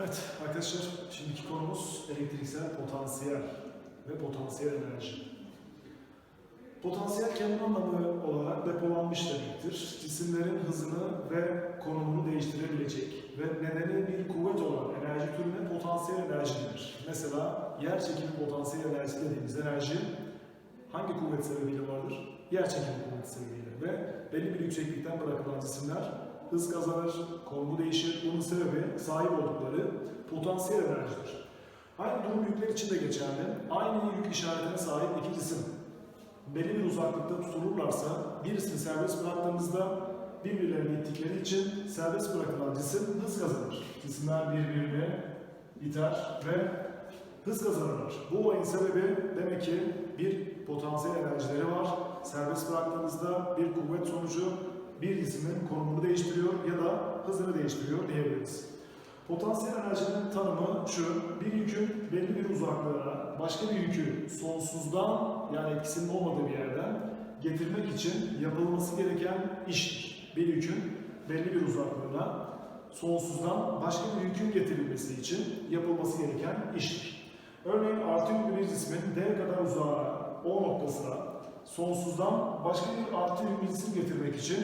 Evet arkadaşlar şimdiki konumuz elektriksel potansiyel ve potansiyel enerji. Potansiyel kendi anlamı olarak depolanmış demektir. Cisimlerin hızını ve konumunu değiştirebilecek ve nedeni bir kuvvet olan enerji türüne potansiyel enerji denir. Mesela yer çekimi potansiyel enerji dediğimiz enerji hangi kuvvet sebebiyle vardır? Yer çekimi kuvveti sebebiyle ve belli bir yükseklikten bırakılan cisimler hız kazanır, konumu değişir. Bunun sebebi sahip oldukları potansiyel enerjidir. Aynı durum yükler için de geçerli. Aynı yük işaretine sahip iki cisim belli bir uzaklıkta tutulurlarsa birisini serbest bıraktığımızda birbirlerini ittikleri için serbest bırakılan cisim hız kazanır. Cisimler birbirini iter ve hız kazanırlar. Bu olayın sebebi demek ki bir potansiyel enerjileri var. Serbest bıraktığımızda bir kuvvet sonucu bir cismin konumunu değiştiriyor ya da hızını değiştiriyor diyebiliriz. Potansiyel enerjinin tanımı şu, bir yükün belli bir uzaklığa başka bir yükü sonsuzdan yani etkisinin olmadığı bir yerden getirmek için yapılması gereken iştir. Bir yükün belli bir uzaklığına sonsuzdan başka bir yükün getirilmesi için yapılması gereken iştir. Örneğin artı yüklü bir cismin D kadar uzağa O noktasına sonsuzdan başka bir artı yüklü cisim getirmek için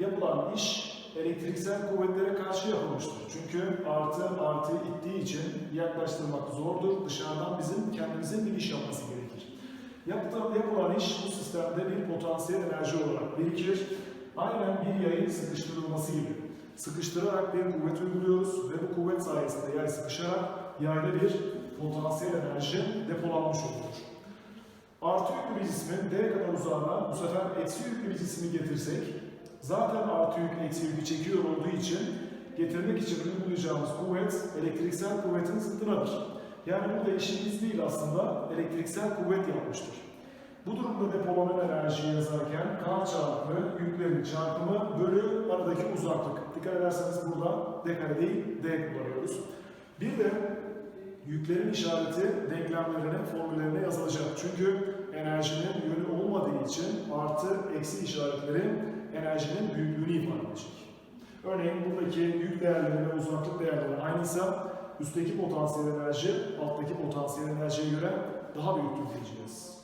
yapılan iş elektriksel kuvvetlere karşı yapılmıştır. Çünkü artı artıyı ittiği için yaklaştırmak zordur. Dışarıdan bizim kendimizin bir iş yapması gerekir. Yaptığım, yapılan iş bu sistemde bir potansiyel enerji olarak birikir. Aynen bir yayın sıkıştırılması gibi. Sıkıştırarak bir kuvvet uyguluyoruz ve bu kuvvet sayesinde yay sıkışarak yayda bir potansiyel enerji depolanmış olur. Artı yüklü bir cismin D kadar uzağına bu sefer eksi yüklü bir cismi getirsek zaten artı yük eksi yükü çekiyor olduğu için getirmek için uygulayacağımız kuvvet elektriksel kuvvetin zıttınadır. Yani burada işimiz değil aslında elektriksel kuvvet yapmıştır. Bu durumda depolanan enerjiyi yazarken K çarpımı yüklerin çarpımı bölü aradaki uzaklık. Dikkat ederseniz burada D değil D kullanıyoruz. Bir de yüklerin işareti denklemlerine, formüllerine yazılacak. Çünkü enerjinin yönü olmadığı için artı eksi işaretleri enerjinin büyüklüğünü ifade edecek. Örneğin buradaki yük değerleri ve uzaklık değerleri aynıysa üstteki potansiyel enerji alttaki potansiyel enerjiye göre daha büyüktür diyeceğiz.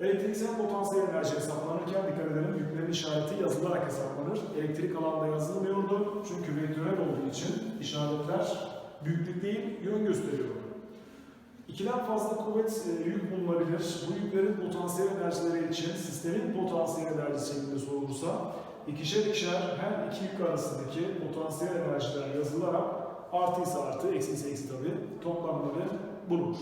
Elektriksel potansiyel enerji hesaplanırken dikkat edelim yüklerin işareti yazılarak hesaplanır. Elektrik alanda yazılmıyordu çünkü vektörel olduğu için işaretler büyüklük değil yön gösteriyor. İkiden fazla kuvvet e, yük bulunabilir. Bu yüklerin potansiyel enerjileri için sistemin potansiyel enerjisi şeklinde sorulursa ikişer ikişer her iki yük arasındaki potansiyel enerjiler yazılarak artıysa artı, eksi ise eksi tabi toplamları bulunur.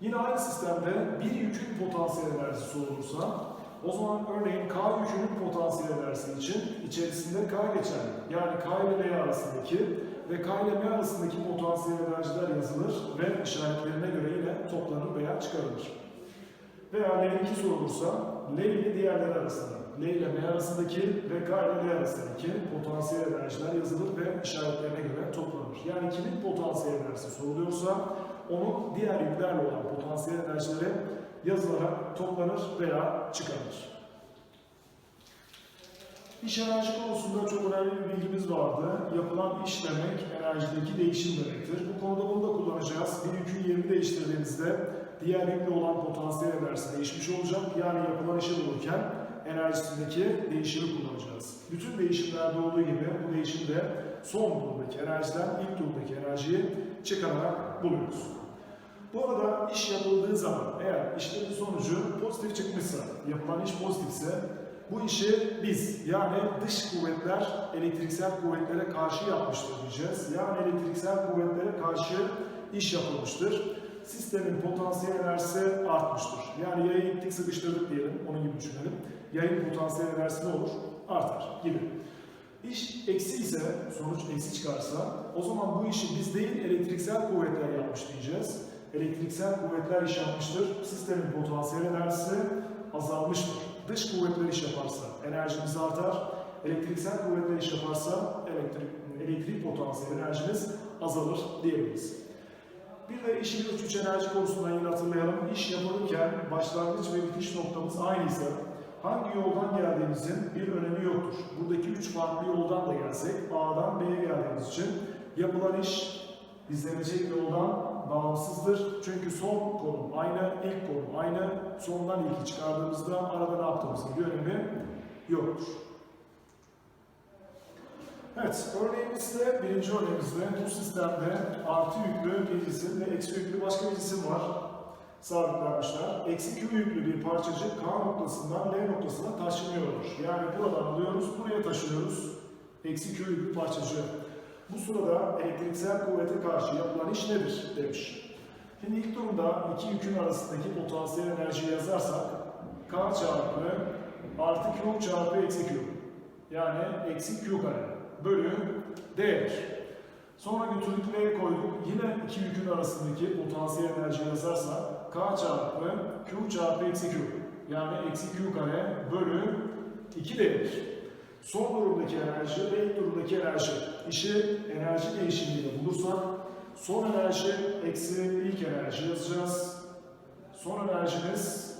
Yine aynı sistemde bir yükün potansiyel enerjisi sorulursa o zaman örneğin K yükünün potansiyel enerjisi için içerisinde K geçer. Yani K ile L arasındaki ve K arasındaki potansiyel enerjiler yazılır ve işaretlerine göre yine toplanır veya çıkarılır. Veya L2 sorulursa L ile diğerleri arasında, L ile M arasındaki ve K ile L arasındaki potansiyel enerjiler yazılır ve işaretlerine göre toplanır. Yani kimin potansiyel enerjisi soruluyorsa onun diğer yüklerle olan potansiyel enerjileri yazılarak toplanır veya çıkarılır. İş enerji konusunda çok önemli bir bilgimiz vardı. Yapılan iş demek enerjideki değişim demektir. Bu konuda bunu da kullanacağız. Bir yükün yerini değiştirdiğimizde diğer yükle olan potansiyel enerjisi değişmiş olacak. Yani yapılan işi bulurken enerjisindeki değişimi kullanacağız. Bütün değişimlerde olduğu gibi bu değişimde son durumdaki enerjiden ilk durumdaki enerjiyi çıkararak buluyoruz. Bu arada iş yapıldığı zaman eğer işlerin sonucu pozitif çıkmışsa, yapılan iş pozitifse bu işi biz yani dış kuvvetler elektriksel kuvvetlere karşı yapmıştır diyeceğiz. Yani elektriksel kuvvetlere karşı iş yapılmıştır. Sistemin potansiyel enerjisi artmıştır. Yani yayı ittik sıkıştırdık diyelim, onun gibi düşünelim. Yayın potansiyel enerjisi ne olur? Artar gibi. İş eksi ise, sonuç eksi çıkarsa o zaman bu işi biz değil elektriksel kuvvetler yapmış diyeceğiz. Elektriksel kuvvetler iş yapmıştır. Sistemin potansiyel enerjisi azalmıştır. Dış kuvvetler iş yaparsa enerjimiz artar. Elektriksel kuvvetler iş yaparsa elektrik, elektrik potansiyel enerjimiz azalır diyebiliriz. Bir de işin üç enerji konusundan yine hatırlayalım. İş yapılırken başlangıç ve bitiş noktamız aynıysa hangi yoldan geldiğimizin bir önemi yoktur. Buradaki üç farklı yoldan da gelsek A'dan B'ye geldiğimiz için yapılan iş izlenecek yoldan bağımsızdır. Çünkü son konum aynı, ilk konum aynı. Sondan ilki çıkardığımızda arada ne yaptığımızın bir önemi yoktur. Evet, örneğimizde, birinci örneğimizde bu sistemde artı yüklü bir cisim ve eksi yüklü başka bir cisim var. Sabitlenmişler. Eksi Q yüklü bir parçacık K noktasından L noktasına taşınıyordur. Yani buradan alıyoruz, buraya taşıyoruz. Eksi Q yüklü parçacığı. Bu sırada elektriksel kuvvete karşı yapılan iş nedir demiş. Şimdi ilk durumda iki yükün arasındaki potansiyel enerjiyi yazarsak K çarpı artı Q çarpı eksi Q. Yani eksi Q kare bölü D'dir. Sonra götürdük L'ye koyduk. Yine iki yükün arasındaki potansiyel enerji yazarsak K çarpı Q çarpı eksi Q. Yani eksi Q kare bölü 2 D'dir. Son durumdaki enerji ve ilk durumdaki enerji. İşi enerji değişimiyle bulursak son enerji eksi ilk enerji yazacağız. Son enerjimiz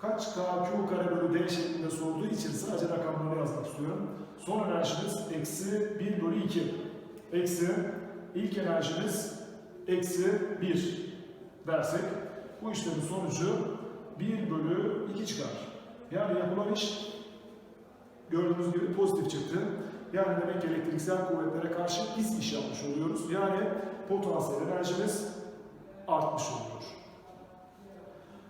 kaç K Q kare bölü D şeklinde sorduğu için sadece rakamları yazmak istiyorum. Son enerjimiz eksi 1 bölü 2. Eksi ilk enerjimiz eksi 1 dersek bu işlemin sonucu 1 bölü 2 çıkar. Yani yapılan iş gördüğünüz gibi pozitif çıktı. Yani demek ki elektriksel kuvvetlere karşı biz iş yapmış oluyoruz. Yani potansiyel enerjimiz artmış oluyor.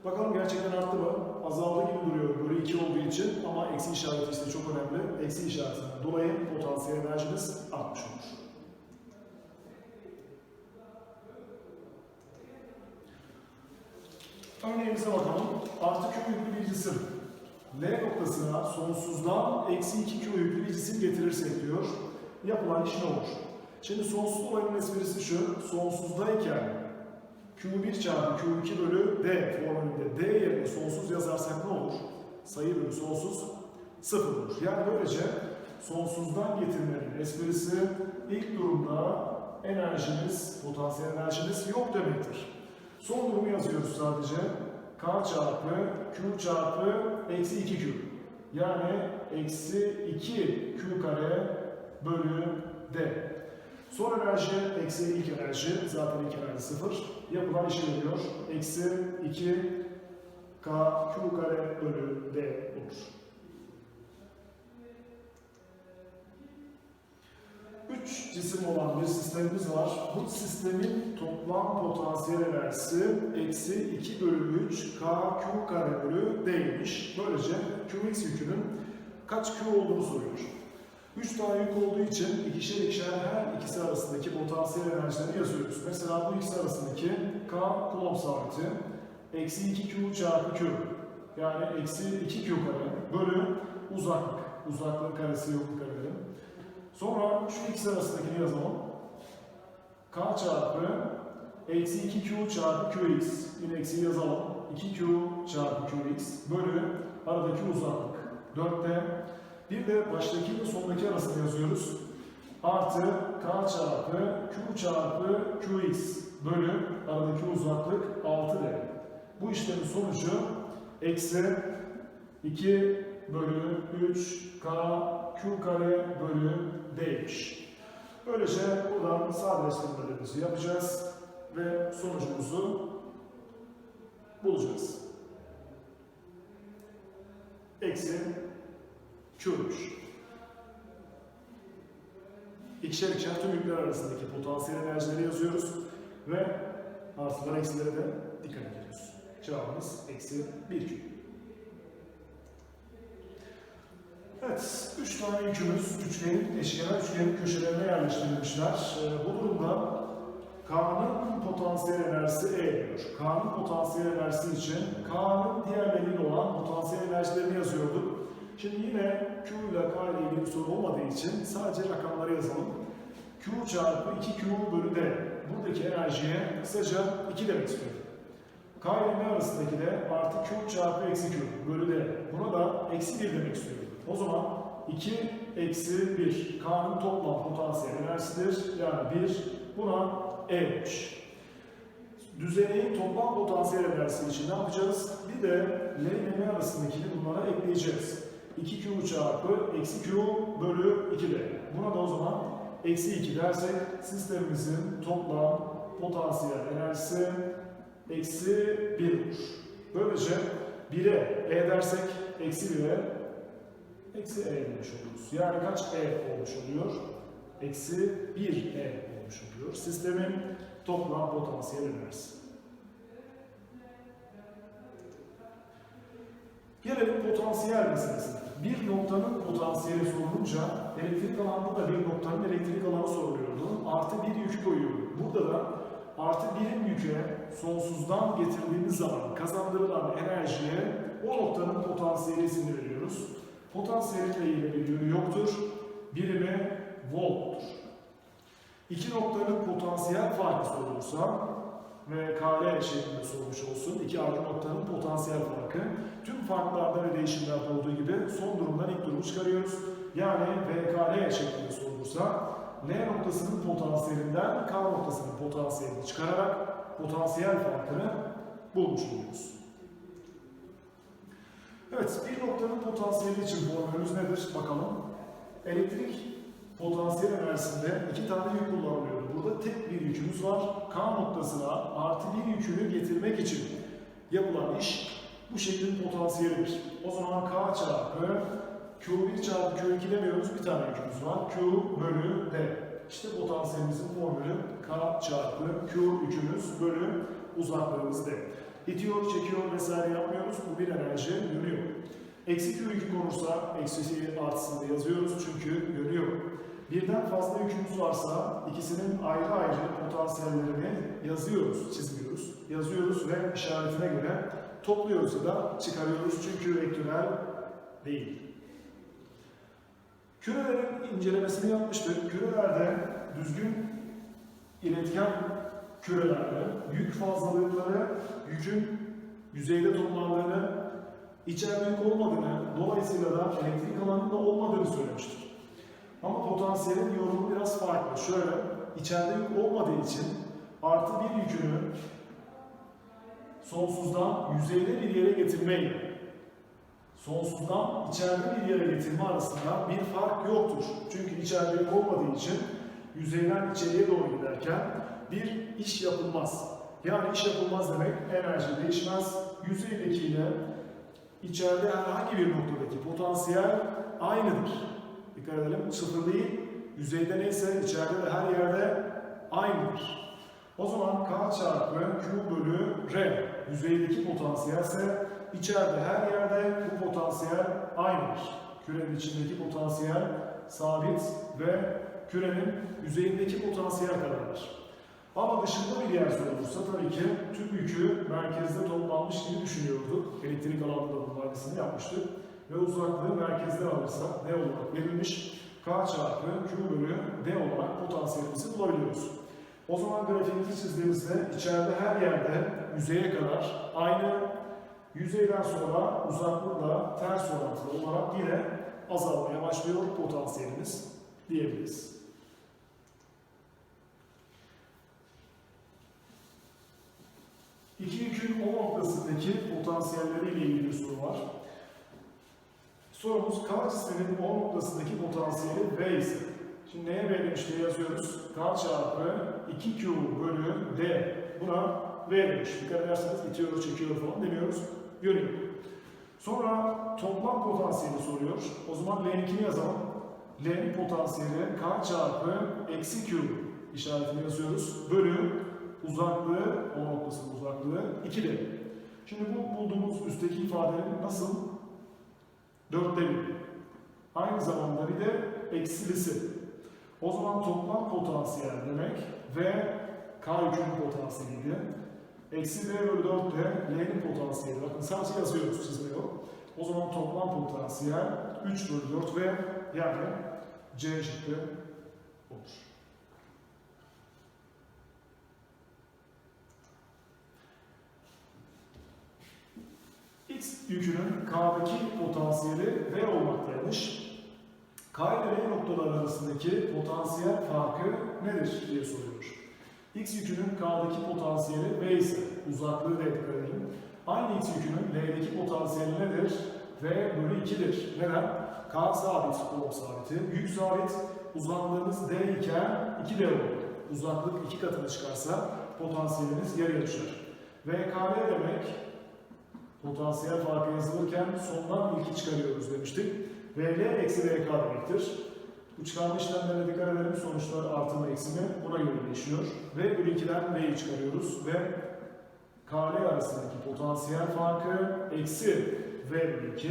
Bakalım gerçekten arttı mı? Azaldı gibi duruyor bölü 2 olduğu için ama eksi işareti işte çok önemli. Eksi işaretinden dolayı potansiyel enerjimiz artmış olur. Örneğimize bakalım. Artı Q yüklü bir cisim. L noktasına sonsuzdan eksi 2Q yüklü bir cisim getirirsek diyor. Yapılan iş ne olur? Şimdi sonsuz olayın esprisi şu. Sonsuzdayken Q1 çarpı Q2 bölü D formülünde D yerine sonsuz yazarsak ne olur? Sayı bölü sonsuz sıfır olur. Yani böylece sonsuzdan getirmenin esprisi ilk durumda enerjimiz, potansiyel enerjimiz yok demektir. Son durumu yazıyoruz sadece. K çarpı Q çarpı eksi 2Q. Yani eksi 2Q kare bölü D. Son enerji eksi ilk enerji. Zaten ilk enerji sıfır. Yapılan işe veriyor. Eksi 2 K Q kare bölü D olur. Üç cisim olan bir sistemimiz var. Bu sistemin toplam potansiyel enerjisi eksi 2 bölü 3 K Q kare bölü D'ymiş. Böylece Qx yükünün kaç Q olduğunu soruyor. 3 tane yük olduğu için ikişer ikişer her ikisi arasındaki potansiyel enerjilerini yazıyoruz. Mesela bu ikisi arasındaki K kulomb sabiti eksi 2Q çarpı Q yani eksi 2Q kare bölü uzaklık. Uzaklığın karesi yok karelerin. Sonra şu ikisi arasındakini yazalım. K çarpı eksi 2Q çarpı Qx. Yine eksiği yazalım. 2Q çarpı Qx bölü aradaki uzaklık. 4'te bir de baştaki ile sondaki arasını yazıyoruz. Artı K çarpı Q çarpı Qx bölü aradaki uzaklık 6D. Bu işlemin sonucu eksi 2 bölü 3 K Q kare bölü D'ymiş. Böylece buradan sadeleştirmelerimizi yapacağız ve sonucumuzu bulacağız. Eksi Q'muş. İkişer ikişer tüm yükler arasındaki potansiyel enerjileri yazıyoruz ve artılar eksilere de dikkat ediyoruz. Cevabımız eksi 1 Q. Evet, üç tane yükümüz üçgenin, eşkenar üçgenin köşelerine yerleştirilmişler. Ee, bu durumda K'nın potansiyel enerjisi E diyor. K'nın potansiyel enerjisi için K'nın diğerleriyle olan potansiyel enerjilerini yazıyorduk. Şimdi yine Q ile K ile ilgili bir soru olmadığı için sadece rakamları yazalım. Q çarpı 2Q bölü D. Buradaki enerjiye kısaca 2 demek istiyorum. K ile M arasındaki de artı Q çarpı eksi Q bölü D. Buna da eksi 1 demek istiyorum. O zaman 2 eksi 1 K'nın toplam potansiyel enerjisidir. Yani 1 buna E'miş. düzeneğin toplam potansiyel enerjisi için ne yapacağız? Bir de L ile M arasındakini bunlara ekleyeceğiz. 2Q çarpı eksi Q bölü 2D. Buna da o zaman eksi 2 dersek sistemimizin toplam potansiyel enerjisi eksi 1 olur. Böylece 1'e E dersek eksi 1'e eksi E demiş oluruz. Yani kaç E olmuş oluyor? Eksi 1 E olmuş oluyor. Sistemin toplam potansiyel enerjisi. Gelelim potansiyel meselesine. Bir noktanın potansiyeli sorulunca elektrik alanında da bir noktanın elektrik alanı soruluyordu. Artı bir yükü koyuyordu. Burada da artı birim yüke sonsuzdan getirdiğimiz zaman kazandırılan enerjiye o noktanın potansiyeli ismini veriyoruz. Potansiyeliyle ilgili bir yönü yoktur. Birimi volttur. İki noktanın potansiyel farkı sorulursa ve KL şeklinde sormuş olsun. İki ayrı noktanın potansiyel farkı. Tüm farklarda ve değişimlerde olduğu gibi son durumdan ilk durumu çıkarıyoruz. Yani VKL şeklinde sorulursa L noktasının potansiyelinden K noktasının potansiyelini çıkararak potansiyel farkını bulmuş oluyoruz. Evet, bir noktanın potansiyeli için formülümüz nedir? Bakalım. Elektrik potansiyel enerjisinde iki tane yük kullanılıyor. Burada tek bir yükümüz var. K noktasına artı bir yükünü getirmek için yapılan iş bu şeklin potansiyelidir. O zaman K çarpı Q1 çarpı Q2 demiyoruz. Bir tane yükümüz var. Q bölü D. İşte potansiyelimizin formülü K çarpı Q yükümüz bölü uzaklığımız D. İtiyor, çekiyor vesaire yapmıyoruz. Bu bir enerji yönü yok. Eksi Q yükü konursa eksisi artısını da yazıyoruz çünkü yönü yok. Birden fazla yükümüz varsa ikisinin ayrı ayrı potansiyellerini yazıyoruz, çizmiyoruz. Yazıyoruz ve işaretine göre topluyoruz ya da çıkarıyoruz çünkü vektörel değil. Kürelerin incelemesini yapmıştık. Kürelerde düzgün iletken kürelerde yük fazlalıkları yükün yüzeyde toplandığını, içeride yük olmadığını, dolayısıyla da elektrik alanında olmadığını söylemiştir. Ama potansiyelin yorumu biraz farklı. Şöyle, içeride yük olmadığı için artı bir yükünü sonsuzdan yüzeyde bir yere getirmeyle sonsuzdan içeride bir yere getirme arasında bir fark yoktur. Çünkü içeride olmadığı için yüzeyden içeriye doğru giderken bir iş yapılmaz. Yani iş yapılmaz demek enerji değişmez. Yüzeydeki ile içeride herhangi bir noktadaki potansiyel aynıdır. Dikkat edelim sıfır değil. Yüzeyde neyse içeride de her yerde aynıdır. O zaman K çarpı Q bölü R yüzeydeki potansiyelse içeride her yerde bu potansiyel aynıdır. Kürenin içindeki potansiyel sabit ve kürenin yüzeyindeki potansiyel kadardır. Ama dışında bir yer sorulursa tabii ki tüm yükü merkezde toplanmış gibi düşünüyorduk. Elektrik alanında bunun aynısını yapmıştık. Ve uzaklığı merkezden alırsak ne olarak verilmiş? K çarpı Q bölü D olarak potansiyelimizi bulabiliyoruz. O zaman grafiğimizi çizdiğimizde içeride her yerde yüzeye kadar aynı yüzeyden sonra uzaklıkla ters orantılı olarak yine azalmaya başlıyor potansiyelimiz diyebiliriz. İki yükün o noktasındaki potansiyelleriyle ilgili bir soru var. Sorumuz K cisminin O noktasındaki potansiyeli V ise. Şimdi neye V demiş diye yazıyoruz. K çarpı 2Q bölü D. Buna V demiş. Dikkat ederseniz itiyor, çekiyor falan demiyoruz. Yönü yok. Sonra toplam potansiyeli soruyor. O zaman L'ninkini yazalım. L'nin potansiyeli K çarpı eksi Q işaretini yazıyoruz. Bölü uzaklığı, O noktasının uzaklığı 2D. Şimdi bu bulduğumuz üstteki ifadenin nasıl? Dörtte bir. Aynı zamanda bir de eksilisi. O zaman toplam potansiyel demek ve K yükünün potansiyeliydi. Eksi V bölü 4 de L'nin potansiyeli. Bakın sadece yazıyoruz, çizmiyor. O zaman toplam potansiyel 3 bölü 4 ve yani C şıkkı olur. X yükünün K'daki potansiyeli V olmaktaymış. K ile V noktaları arasındaki potansiyel farkı nedir diye soruyor. X yükünün K'daki potansiyeli V ise uzaklığı da dikkat edelim. Aynı X yükünün L'deki potansiyeli nedir? V bölü 2'dir. Neden? K sabit, Coulomb sabiti. Yük sabit, uzaklığımız D iken 2D olur. Uzaklık iki katına çıkarsa potansiyelimiz yarıya düşer. VKL demek potansiyel farkı yazılırken sondan ilki çıkarıyoruz demiştik. VL eksi VK demektir. Bu çıkarma işlemlerine dikkat edelim. Sonuçlar artı mı eksi mi buna göre değişiyor. V bölü 2'den V'yi çıkarıyoruz ve KL arasındaki potansiyel farkı eksi V bölü 2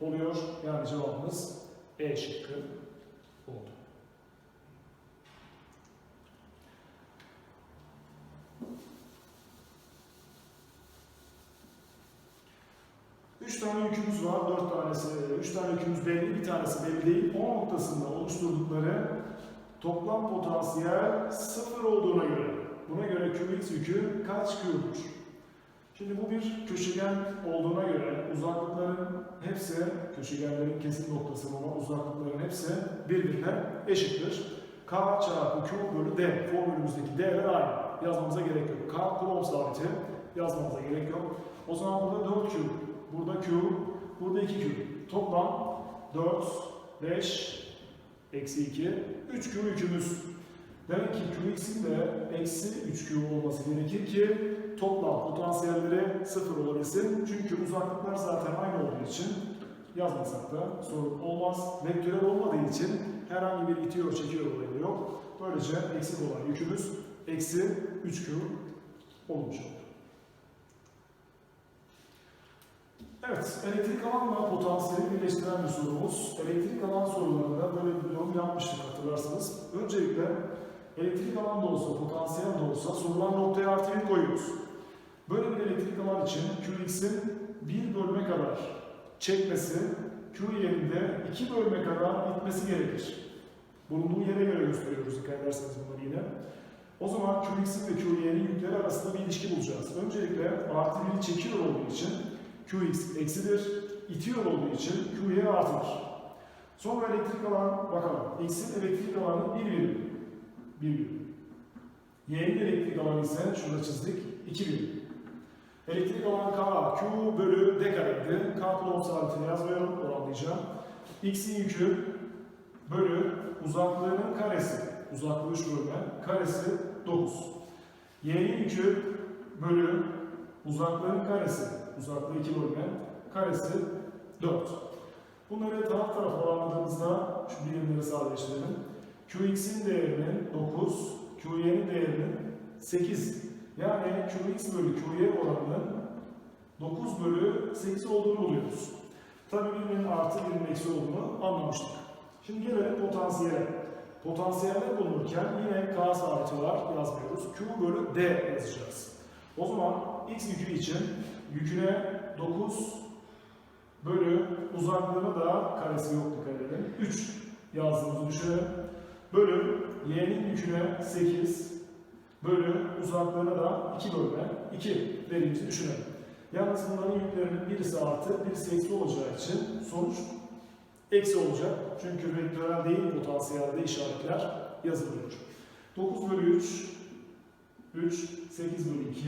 oluyor. Yani cevabımız E şıkkı 3 tane yükümüz var. 4 tanesi, 3 tane yükümüz belli, bir tanesi belli değil. O noktasında oluşturdukları toplam potansiyel sıfır olduğuna göre. Buna göre kübit yükü kaç Q'dur? Şimdi bu bir köşegen olduğuna göre uzaklıkların hepsi, köşegenlerin kesin noktası olan uzaklıkların hepsi birbirine eşittir. K çarpı Q bölü D, formülümüzdeki D'ler aynı. Yazmamıza gerek yok. K Coulomb sabiti yazmamıza gerek yok. O zaman burada 4Q burada Q, burada 2Q. Toplam 4, 5, eksi 2, 3Q yükümüz. Demek ki Qx'in de eksi 3Q olması gerekir ki toplam potansiyelleri sıfır olabilsin. Çünkü uzaklıklar zaten aynı olduğu için yazmasak da sorun olmaz. Vektörel olmadığı için herhangi bir itiyor çekiyor olayı yok. Böylece eksik olan yükümüz eksi 3Q olmuş oldu. Evet, elektrik alanla potansiyeli birleştiren bir sorumuz. Elektrik alan sorularında böyle bir durum yapmıştık hatırlarsanız. Öncelikle elektrik alan da olsa, potansiyel de olsa sorulan noktaya artı bir koyuyoruz. Böyle bir elektrik alan için Qx'in 1 bölme kadar çekmesi, Q yerinde 2 bölme kadar itmesi gerekir. Bulunduğu yere göre gösteriyoruz dikkat ederseniz bunları yine. O zaman Qx'in ve Qy'nin yükleri arasında bir ilişki bulacağız. Öncelikle artı 1'i çekiyor olduğu için Qx eksidir, itiyor olduğu için Qy artıdır. Sonra elektrik alan, bakalım. X'in elektrik alanı 1 birim. 1 birim. Y'nin elektrik alanı ise şurada çizdik 2 birim. Elektrik alan K, Q bölü D kareydi. K Coulomb sabitini yazmıyorum, oranlayacağım. X'in yükü bölü uzaklığının karesi. Uzaklığı 3 bölme, karesi 9. Y'nin yükü bölü uzaklığın karesi. Uzaklığı 2 bölme, karesi 4. Bunları taraf tarafa oranladığımızda şu birimleri sadeleştirelim. Qx'in değerinin 9, Qy'nin değerinin 8 yani Qx bölü Qy oranının 9 bölü 8 olduğunu buluyoruz. Tabii birinin artı birinin eksi olduğunu anlamıştık. Şimdi gelelim potansiyele. Potansiyelde bulunurken yine K sabiti var yazmıyoruz. Q bölü D yazacağız. O zaman X yükü için yüküne 9 bölü uzaklığını da karesi yok dikkat edelim. 3 yazdığımızı düşünelim. Bölü Y'nin yüküne 8 bölü uzaklığına da 2 bölme 2 dediğimizi düşünelim. Yalnız bunların yüklerinin birisi artı, birisi eksi olacağı için sonuç eksi olacak. Çünkü vektörel değil potansiyelde işaretler yazılıyor. 9 bölü 3, 3, 8 bölü 2,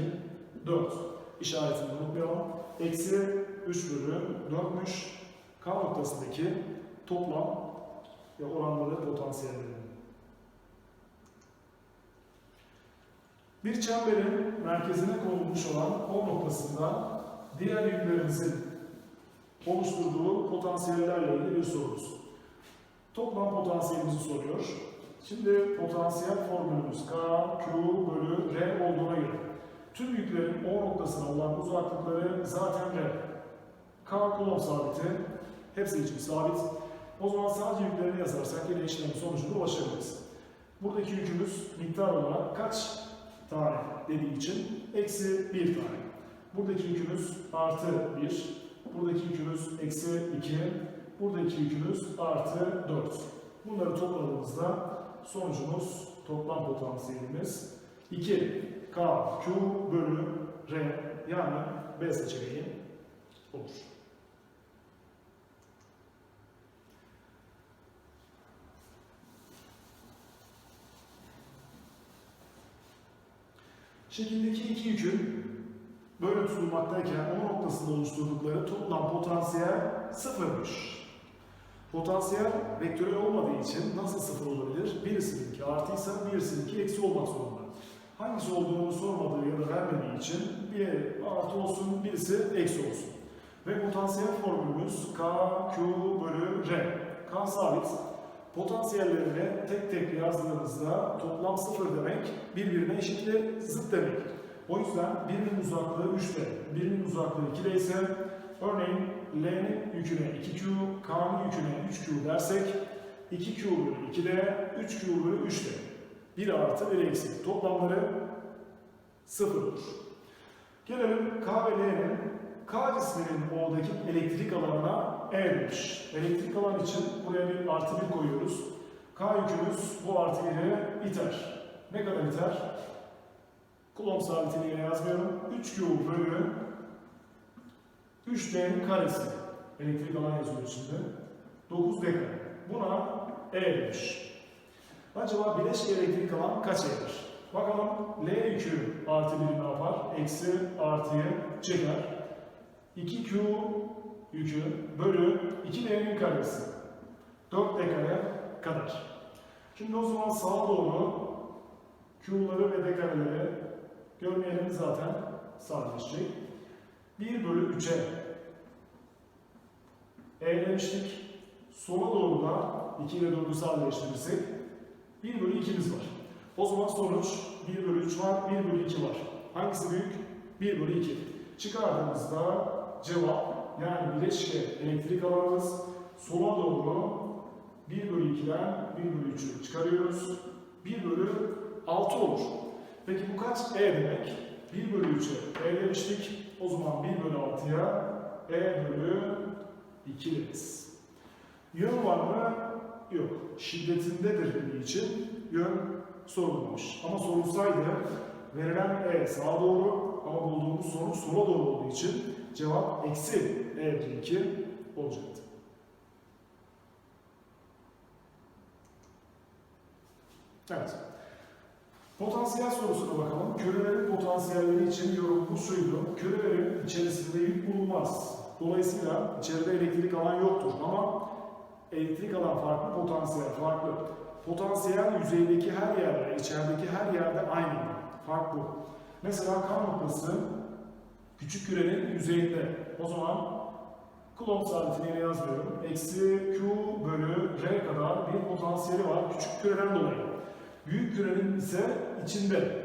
4 işaretini unutmayalım. Eksi 3 bölü 4'müş. K noktasındaki toplam ve oranları potansiyellerinin. Bir çemberin merkezine konulmuş olan o noktasında diğer yüklerimizin oluşturduğu potansiyellerle ilgili bir sorumuz. Toplam potansiyelimizi soruyor. Şimdi potansiyel formülümüz K, Q bölü R olduğuna göre tüm yüklerin O noktasına olan uzaklıkları zaten R. K Coulomb sabiti, hepsi için sabit. O zaman sadece yüklerini yazarsak yine işlemin sonucuna ulaşabiliriz. Buradaki yükümüz miktar olarak kaç tane dediği için eksi bir tane. Buradaki yükümüz artı bir, buradaki yükümüz eksi iki, buradaki yükümüz artı dört. Bunları topladığımızda sonucumuz toplam potansiyelimiz 2 K Q bölü R yani B seçeneği olur. Şekildeki iki yükün böyle tutulmaktayken o noktasında oluşturdukları toplam potansiyel sıfırmış. Potansiyel vektörel olmadığı için nasıl sıfır olabilir? Birisininki artıysa birisininki eksi olmak zorunda. Hangisi olduğunu sormadığı ya da vermediği için bir artı olsun, birisi eksi olsun. Ve potansiyel formülümüz K, Q bölü R. K sabit. Potansiyellerini tek tek yazdığımızda toplam sıfır demek birbirine eşitli zıt demek. O yüzden birinin uzaklığı 3D, birinin uzaklığı 2D ise örneğin L'nin yüküne 2Q, K'nın yüküne 3Q dersek 2Q bölü 2D, 3Q bölü 3D. 1 artı 1 eksi. Toplamları 0 olur. Gelelim K ve L'nin K cisminin O'daki elektrik alanına E demiş. Elektrik alan için buraya bir artı 1 koyuyoruz. K yükümüz bu artı 1'i iter. Ne kadar iter? Kulomb sabitini yine yazmıyorum. 3Q bölü 3D'nin karesi. Elektrik alan yazıyor şimdi. 9 D kare. Buna E. Acaba bileşke elektrik alan kaç E'dir? Bakalım L yükü artı 1'i ne yapar? Eksi artıyı çeker. 2Q yükü bölü 2L'nin karesi. 4 D kare kadar. Şimdi o zaman sağa doğru Q'ları ve D kareleri görmeyelim zaten sadeleşecek. 1 bölü 3'e E demiştik. Sola doğru da 2 ile 4'ü sadeleştirirsek 1 bölü 2'miz var. O zaman sonuç 1 bölü 3 var, 1 bölü 2 var. Hangisi büyük? 1 bölü 2. Çıkardığımızda cevap yani bileşke elektrik alanımız sola doğru 1 bölü 2'den 1 bölü 3'ü çıkarıyoruz. 1 bölü 6 olur. Peki bu kaç? E demek. 1 bölü 3'e E demiştik. O zaman 1 bölü 6'ya E bölü 2 deriz. Yön var mı? Yok. Şiddetindedir için yön sorulmamış. Ama sorulsaydı verilen E sağa doğru ama bulduğumuz sonuç sola doğru olduğu için cevap eksi E bölü 2 olacaktı. Evet. Potansiyel sorusuna bakalım. Kürelerin potansiyelleri için yorumumuz şuydu. Kürelerin içerisinde yük bulunmaz. Dolayısıyla içeride elektrik alan yoktur ama elektrik alan farklı, potansiyel farklı. Potansiyel yüzeydeki her yerde, içerideki her yerde aynı. Fark bu. Mesela kan noktası küçük kürenin yüzeyinde. O zaman Coulomb sabitini yine yazmıyorum. Eksi Q bölü R kadar bir potansiyeli var küçük küreden dolayı. Büyük kürenin ise içinde.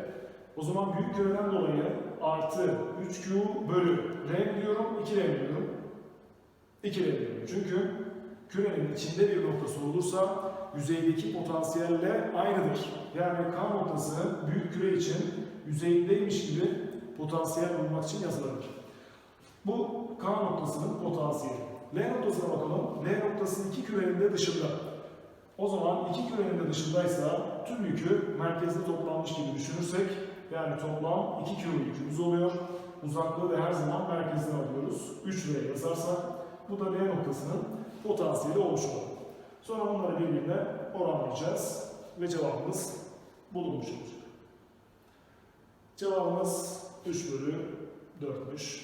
O zaman büyük küreden dolayı artı 3Q bölü R diyorum, 2R diyorum. 2R diyorum. Çünkü kürenin içinde bir noktası olursa yüzeydeki potansiyelle aynıdır. Yani K noktası büyük küre için yüzeyindeymiş gibi potansiyel bulmak için yazılır. Bu K noktasının potansiyeli. L noktasına bakalım. L noktası iki kürenin de dışında. O zaman iki kürenin de dışındaysa tüm yükü merkezde toplanmış gibi düşünürsek yani toplam 2 kilo yükümüz oluyor. Uzaklığı da her zaman merkezden alıyoruz. 3 liraya yazarsak bu da L noktasının potansiyeli olmuş olur. Sonra bunları birbirine oranlayacağız ve cevabımız bulunmuş olacak. Cevabımız 3 bölü 4'müş.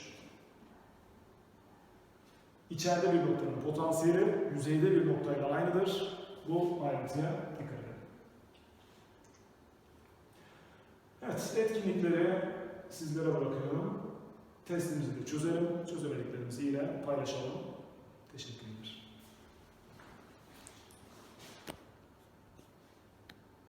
İçeride bir noktanın potansiyeli yüzeyde bir noktayla aynıdır. Bu ayrıntıya dikkat edin. Evet, etkinlikleri sizlere bırakıyorum. Testimizi de çözelim. Çözemediklerimizi yine paylaşalım. Listen